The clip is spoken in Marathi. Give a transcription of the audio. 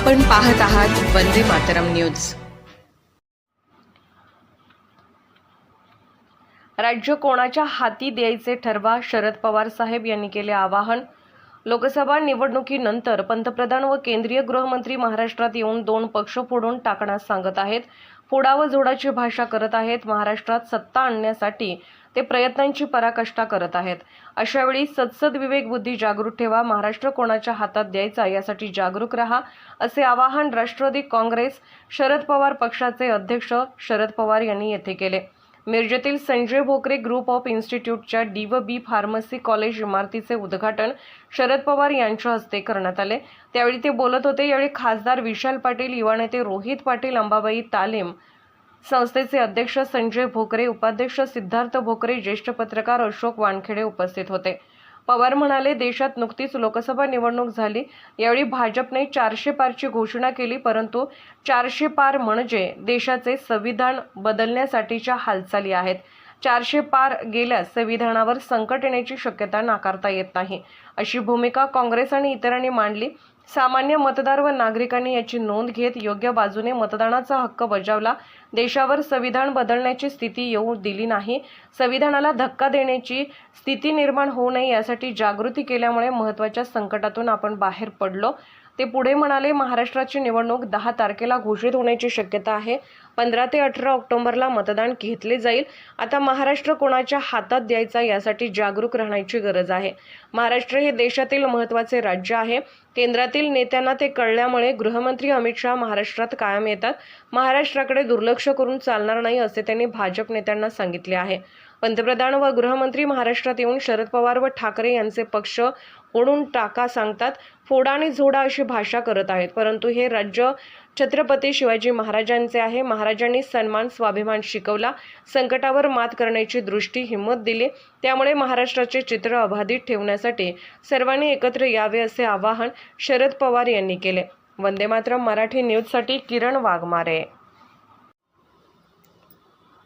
आपण पाहत आहात वंदे मातरम न्यूज. राज्य कोणाच्या हाती द्यायचे ठरवा? शरद पवार साहेब यांनी केले आवाहन. लोकसभा निवडणुकीनंतर पंतप्रधान व केंद्रीय गृहमंत्री महाराष्ट्रात येऊन दोन पक्ष फोडून टाकण्यास सांगत आहेत. फोडा व जोडाची भाषा करत आहेत. महाराष्ट्रात सत्ता आणण्यासाठी ते प्रयत्नांची पराकाष्ठा करत आहेत. अशावेळी सदसद विवेक बुद्धी जागृत ठेवा. महाराष्ट्र कोणाच्या हातात द्यायचा यासाठी जागरूक रहा असे आवाहन राष्ट्रवादी काँग्रेस शरद पवार पक्षाचे अध्यक्ष शरद पवार यांनी येथे केले. मिरजेतील संजय भोकरे ग्रुप ऑफ इन्स्टिट्यूटच्या डी व बी फार्मसी कॉलेज इमारतीचे उद्घाटन शरद पवार यांच्या हस्ते करण्यात आले. त्यावेळी ते बोलत होते यावेळी खासदार विशाल पाटील युवा नेते रोहित पाटील अंबाबाई तालीम संस्थेचे अध्यक्ष संजय भोकरे उपाध्यक्ष सिद्धार्थ भोकरे ज्येष्ठ पत्रकार अशोक वानखेडे उपस्थित होते. पवार म्हणाले देशात नुकतीच लोकसभा निवडणूक झाली. यावेळी भाजपने चारशे पारची घोषणा केली परंतु चारशे पार म्हणजे देशाचे संविधान बदलण्यासाठीच्या हालचाली आहेत. चारशे पार गेल्यास संविधानावर संकट येण्याची शक्यता नाकारता येत नाही. अशी भूमिका काँग्रेस आणि इतरांनी मांडली. सामान्य मतदार व नागरिकांनी याची नोंद घेत योग्य बाजूने मतदानाचा हक्क बजावला. देशावर संविधान बदलण्याची स्थिती येऊ दिली नाही. संविधानाला धक्का देण्याची स्थिती निर्माण होऊ नये यासाठी जागृती केल्यामुळे महत्त्वाच्या संकटातून आपण बाहेर पडलो. ते पुढे म्हणाले महाराष्ट्राची निवडणूक दहा तारखेला घोषित होण्याची शक्यता आहे. पंधरा ते अठरा ऑक्टोबरला मतदान घेतले जाईल. आता महाराष्ट्र कोणाच्या हातात द्यायचा यासाठी जागरूक राहण्याची गरज आहे. महाराष्ट्र हे देशातील महत्त्वाचे राज्य आहे. केंद्रातील नेत्यांना ते कळल्यामुळे गृहमंत्री अमित शहा महाराष्ट्रात कायम येतात. महाराष्ट्राकडे दुर्लक्ष करून चालणार नाही असे त्यांनी भाजप नेत्यांना सांगितले आहे. पंतप्रधान व गृहमंत्री महाराष्ट्रात येऊन शरद पवार व ठाकरे यांचे पक्ष ओढून टाका सांगतात फोडा आणि झोडा अशी भाषा करत आहेत. परंतु हे राज्य छत्रपती शिवाजी महाराजांचे आहे. महाराजांनी सन्मान स्वाभिमान शिकवला संकटावर मात करण्याची दृष्टी हिंमत दिली. त्यामुळे महाराष्ट्राचे चित्र अबाधित ठेवण्यासाठी सर्वांनी एकत्र यावे असे आवाहन शरद पवार यांनी केले. वंदे मातरम मराठी न्यूजसाठी किरण वाघमारे.